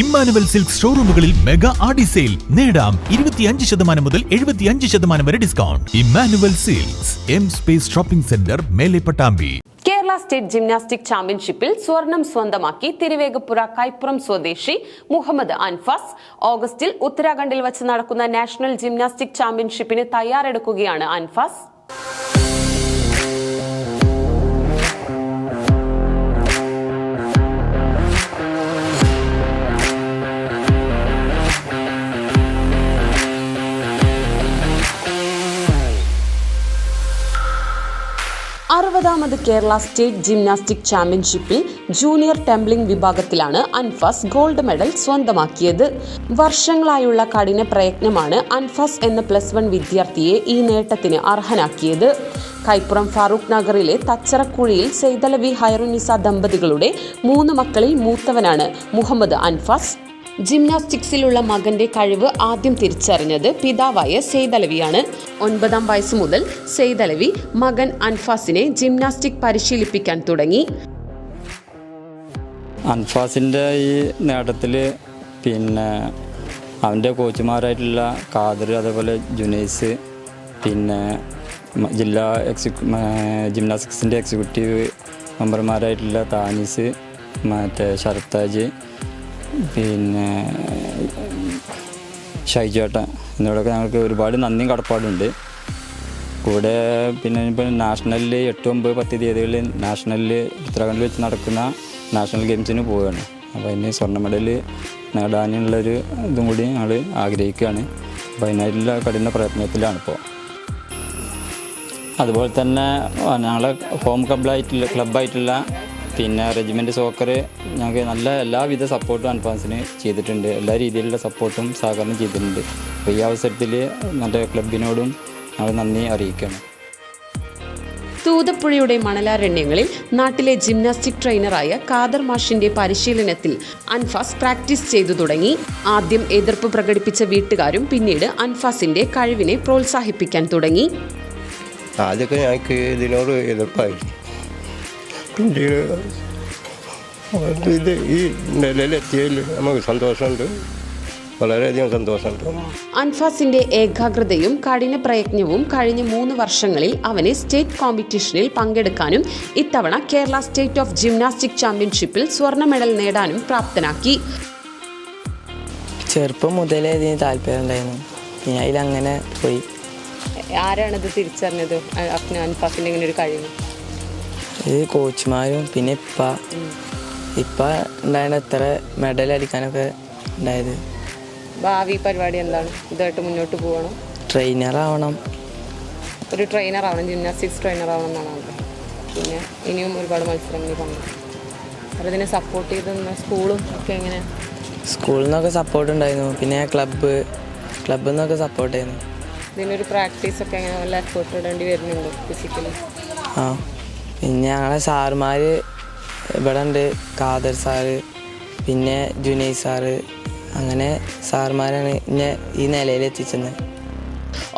Emmanuel silk ഷോറൂമുകളിൽ mega Aadi sale. നേടാം ഇരുപത്തിയഞ്ച് ശതമാനം മുതൽ എഴുപത്തിയഞ്ച് ശതമാനം വരെ discount. Emmanuel silks M space shopping centre Mele Pattambi. Kerala state gymnastic ചാമ്പ്യൻഷിപ്പിൽ സ്വർണം സ്വന്തമാക്കി തിരുവേഗപ്പുറ കൈപ്പുറം സ്വദേശി മുഹമ്മദ് അൻഫാസ് ഓഗസ്റ്റിൽ ഉത്തരാഖണ്ഡിൽ വച്ച് നടക്കുന്ന നാഷണൽ ജിംനാസ്റ്റിക് ചാമ്പ്യൻഷിപ്പിന് തയ്യാറെടുക്കുകയാണ് അൻഫാസ്. അറുപതാമത് കേരള സ്റ്റേറ്റ് ജിംനാസ്റ്റിക് ചാമ്പ്യൻഷിപ്പിൽ ജൂനിയർ ടെംബ്ലിംഗ് വിഭാഗത്തിലാണ് അൻഫാസ് ഗോൾഡ് മെഡൽ സ്വന്തമാക്കിയത്. വർഷങ്ങളായുള്ള കഠിന പ്രയത്നമാണ് അൻഫാസ് എന്ന പ്ലസ് വൺ വിദ്യാർത്ഥിയെ ഈ നേട്ടത്തിന് അർഹനാക്കിയത്. കൈപ്പുറം ഫാറൂഖ് നഗറിലെ തച്ചറക്കുഴിയിൽ സെയ്തലവി ഹൈറുനിസ ദമ്പതികളുടെ മൂന്ന് മക്കളിൽ മൂത്തവനാണ് മുഹമ്മദ് അൻഫാസ്. ജിംനാസ്റ്റിക്സിലുള്ള മകന്റെ കഴിവ് ആദ്യം തിരിച്ചറിഞ്ഞത് പിതാവായ സെയ്തലവിയാണ്. ഒൻപതാം വയസ്സ് മുതൽ സെയ്തലവി മകൻ അൻഫാസിനെ ജിംനാസ്റ്റിക് പരിശീലിപ്പിക്കാൻ തുടങ്ങി. അൻഫാസിന്റെ ഈ നേട്ടത്തിൽ പിന്നെ അവന്റെ കോച്ചുമാരായിട്ടുള്ള ഖാദർ അതേപോലെ ജുനൈസ് പിന്നെ ജില്ലാ എക്സിക്യൂ ജിംനാസ്റ്റിക്സിന്റെ എക്സിക്യൂട്ടീവ് മെമ്പർമാരായിട്ടുള്ള താനീസ് മറ്റേ ശരത്താജ് പിന്നെ ഷൈജേട്ട എന്നിവരൊക്കെ ഞങ്ങൾക്ക് ഒരുപാട് നന്ദിയും കടപ്പാടുണ്ട്. കൂടെ പിന്നെ ഇപ്പോൾ നാഷണലിൽ എട്ട് ഒമ്പത് പത്ത് തീയതികളിൽ നാഷണലിൽ ഉത്തരാഖണ്ഡിൽ വെച്ച് നടക്കുന്ന നാഷണൽ ഗെയിംസിന് പോവുകയാണ് അപ്പോൾ അതിന് സ്വർണ മെഡൽ നേടാനുള്ളൊരു ഇതും കൂടി ഞങ്ങൾ ആഗ്രഹിക്കുകയാണ്. അപ്പോൾ അതിനായിട്ടുള്ള കഠിന പ്രയത്നത്തിലാണ് ഇപ്പോൾ അതുപോലെ തന്നെ ഞങ്ങളെ ഹോം ക്ലബ്ബായിട്ടുള്ള ക്ലബ്ബായിട്ടുള്ള പിന്നെ റെജിമെന്റ് സോക്കർ ഞങ്ങൾക്ക് നല്ല എല്ലാവിധ സപ്പോർട്ടും അൻഫാൻസിന് ചെയ്തിട്ടുണ്ട്. എല്ലാ രീതിയിലുള്ള സപ്പോർട്ടും സഹകരണം ചെയ്തിട്ടുണ്ട്. അപ്പോൾ ഈ അവസരത്തിൽ നല്ല ക്ലബിനോടും ഞങ്ങൾ നന്ദി അറിയിക്കണം തൂതപ്പുഴയുടെ മണലാരണ്യങ്ങളിൽ നാട്ടിലെ ജിംനാസ്റ്റിക് ട്രെയിനറായ കാദർ മാഷിന്റെ പരിശീലനത്തിൽ അൻഫാസ് പ്രാക്ടീസ് ചെയ്തു തുടങ്ങി. ആദ്യം എതിർപ്പ് പ്രകടിപ്പിച്ച വീട്ടുകാരും പിന്നീട് അൻഫാസിന്റെ കഴിവിനെ പ്രോത്സാഹിപ്പിക്കാൻ തുടങ്ങി. ആദ്യമൊക്കെ ഞങ്ങൾക്ക് ഇതിനോട് എതിർപ്പായിരുന്നു. പിന്നീട് ഇത് ഈ നിലയിലെത്തിയതിൽ നമുക്ക് സന്തോഷമുണ്ട്. വളരെയധികം സന്തോഷമുണ്ട്. അൻഫാസിന്റെ ഏകാഗ്രതയും കഠിന പ്രയത്നവും കഴിഞ്ഞ മൂന്ന് വർഷങ്ങളിൽ അവനെ സ്റ്റേറ്റ് കോമ്പറ്റീഷനിൽ പങ്കെടുക്കാനും ഇത്തവണ കേരള സ്റ്റേറ്റ് ഓഫ് ജിംനാസ്റ്റിക് ചാമ്പ്യൻഷിപ്പിൽ സ്വർണ മെഡൽ നേടാനും പ്രാപ്തനാക്കി. ചെറുപ്പം മുതലേ ഇതിന് താല്പര്യം ഉണ്ടായിരുന്നു. പിന്നെ അതിലങ്ങനെ പോയി. ആരാണത് തിരിച്ചറിഞ്ഞത്? അൻഫാസിന്റെ ഇങ്ങനെ ഒരു കഴിവ്. ഇത് കോച്ചുമാരും പിന്നെ ഇപ്പ. ഇപ്പ ഉണ്ടായത് എത്ര മെഡൽ അടിക്കാനൊക്കെ ഉണ്ടായത് ഭാവി പരിപാടി എന്താണ്? ഇതായിട്ട് മുന്നോട്ട് പോകണം ട്രെയിനർ ആവണം. ഒരു ട്രെയിനർ ആവണം ജിംനാസ്റ്റിക്സ് ട്രെയിനർ ആവണം എന്നാണ് പിന്നെ ഇനിയും ഒരുപാട് മത്സരങ്ങൾ പങ്കെടുക്കും അപ്പോൾ ഇതിനെ സപ്പോർട്ട് ചെയ്ത് സ്കൂളും ഒക്കെ എങ്ങനെ? സ്കൂളിൽ നിന്നൊക്കെ സപ്പോർട്ട് ഉണ്ടായിരുന്നു. പിന്നെ ക്ലബ്ബ് ക്ലബ്ബിൽ നിന്നൊക്കെ സപ്പോർട്ട് ചെയ്യുന്നു ഇതിനൊരു പ്രാക്ടീസ് ഒക്കെ എങ്ങനെ നല്ല എഫേർട്ട് ഇടേണ്ടി വരുന്നുണ്ട് ഫിസിക്കലി ആ. പിന്നെ ഞങ്ങളെ സാറുമാർ ഇവിടെ ഉണ്ട് ഖാദർ സാറ് പിന്നെ ജുനൈ സാറ് അങ്ങനെ സാറുമാരാണ് എന്നെ ഈ നിലയിൽ എത്തിച്ചത്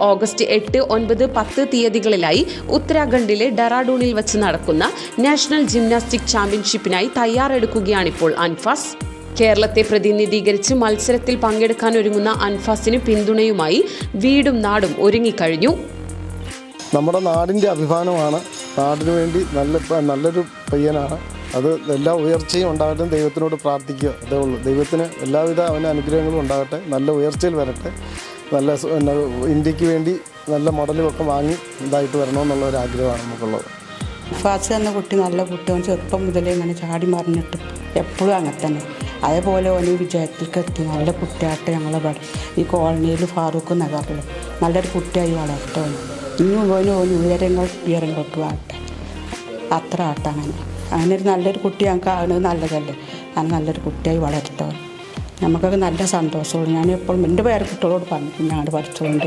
ഓഗസ്റ്റ് എട്ട് ഒൻപത് പത്ത് തീയതികളിലായി ഉത്തരാഖണ്ഡിലെ ഡെറാഡൂണിൽ വെച്ച് നടക്കുന്ന നാഷണൽ ജിംനാസ്റ്റിക് ചാമ്പ്യൻഷിപ്പിനായി തയ്യാറെടുക്കുകയാണ് ഇപ്പോൾ അൻഫാസ്. കേരളത്തെ പ്രതിനിധീകരിച്ച് മത്സരത്തിൽ പങ്കെടുക്കാൻ ഒരുങ്ങുന്ന അൻഫാസിന് പിന്തുണയുമായി വീടും നാടും ഒരുങ്ങിക്കഴിഞ്ഞു. നമ്മുടെ നാടിന്റെ അഭിമാനമാണ് നാടിനു വേണ്ടി നല്ല നല്ലൊരു പയ്യനാണ്. അത് എല്ലാ ഉയർച്ചയും ഉണ്ടാകട്ടെ ദൈവത്തിനോട് പ്രാർത്ഥിക്കുക. അതേ ഉള്ളൂ. ദൈവത്തിന് എല്ലാവിധ അവന്റെ അനുഗ്രഹങ്ങളും ഉണ്ടാകട്ടെ. നല്ല ഉയർച്ചയിൽ വരട്ടെ. നല്ല ഇന്ത്യയ്ക്ക് വേണ്ടി നല്ല മെഡലുമൊക്കെ വാങ്ങി ഇതായിട്ട് വരണമെന്നുള്ള ഒരു ആഗ്രഹമാണ് നമുക്കുള്ളത്. ഫാസ് എന്ന കുട്ടി നല്ല കുട്ടി അവൻ ചെറുപ്പം മുതലേ ഇങ്ങനെ ചാടി മറിഞ്ഞിട്ട് എപ്പോഴും അങ്ങനെ തന്നെ. അതേപോലെ ഓന് വിജയത്തിലേക്ക് എത്തി. നല്ല കുട്ടിയായിട്ട് ഞങ്ങളെ ഈ കോളനിയിൽ ഫാറൂഖ് നഗറിൽ നല്ലൊരു കുട്ടിയായി ഓന് ഇനിയും ഓന് ഓന് ഉയരങ്ങൾ ഉയരങ്ങൾക്ക് ആട്ടെ. അത്ര ആട്ടെ അങ്ങനെ. അങ്ങനെ ഒരു നല്ലൊരു കുട്ടി ഞങ്ങൾക്ക് ആകുന്നത് നല്ലതല്ലേ. അങ്ങനെ നല്ലൊരു കുട്ടിയായി വളരട്ടെ നമുക്കൊക്കെ നല്ല സന്തോഷമുള്ളൂ. ഞാൻ എപ്പോഴും എന്റെ പേര് കുട്ടികളോട് പറഞ്ഞു ഞാൻ പഠിച്ചുകൊണ്ട്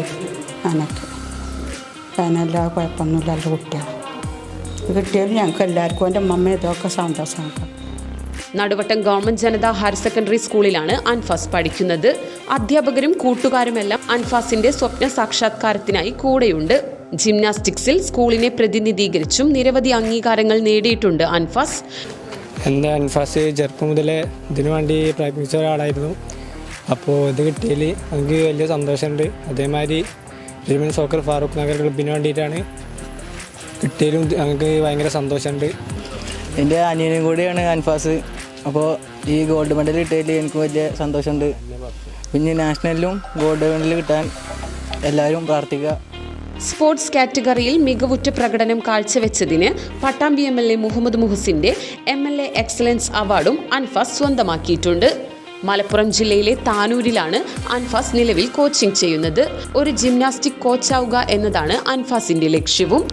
അങ്ങനൊക്കെ. അതിനെല്ലാ കുഴപ്പമൊന്നുമില്ല നല്ല കുട്ടിയാണ് കിട്ടിയാലും ഞങ്ങൾക്ക് എല്ലാവർക്കും എന്റെ അമ്മ ഇതൊക്കെ സന്തോഷമാണ് Naduvattam government Janata higher secondary സ്കൂളിലാണ് അൻഫാസ് പഠിക്കുന്നത്. അധ്യാപകരും കൂട്ടുകാരുമെല്ലാം അൻഫാസിന്റെ സ്വപ്ന സാക്ഷാത്കാരത്തിനായി കൂടെയുണ്ട്. ജിംനാസ്റ്റിക്സിൽ സ്കൂളിനെ പ്രതിനിധീകരിച്ചും നിരവധി അംഗീകാരങ്ങൾ നേടിയിട്ടുണ്ട് അൻഫാസ്. എന്റെ അൻഫാസ് ചെറുപ്പം മുതലേ ഇതിനു വേണ്ടി പ്രയത്നിച്ച ഒരാളായിരുന്നു. അപ്പോൾ ഇത് കിട്ടിയതിൽ എനിക്ക് വലിയ സന്തോഷമുണ്ട്. അതേമാതിരി റിമൻ സോക്കർ ഫാറൂഖ് നഗർ ക്ലബിന് വേണ്ടിയിട്ടാണ് കിട്ടിയതിലും ഞങ്ങൾക്ക് ഭയങ്കര സന്തോഷമുണ്ട്. എന്റെ അനിയനും കൂടിയാണ് അൻഫാസ്. അപ്പോൾ ഈ ഗോൾഡ് മെഡൽ കിട്ടിയതിൽ എനിക്ക് വലിയ സന്തോഷമുണ്ട്. പിന്നെ നാഷണലിലും ഗോൾഡ് മെഡൽ കിട്ടാൻ എല്ലാവരും പ്രാർത്ഥിക്കുക. സ്പോർട്സ് കാറ്റഗറിയിൽ മികവുറ്റ പ്രകടനം കാഴ്ചവെച്ചതിന് Pattambi M L A Muhammad മുഹസിന്റെ M L A excellence അവാർഡും അൻഫാസ് സ്വന്തമാക്കിയിട്ടുണ്ട്. മലപ്പുറം ജില്ലയിലെ താനൂരിലാണ് അൻഫാസ് നിലവിൽ കോച്ചിംഗ് ചെയ്യുന്നത്. ഒരു ജിംനാസ്റ്റിക് കോച്ചാവുക എന്നതാണ് അൻഫാസിന്റെ ലക്ഷ്യവും.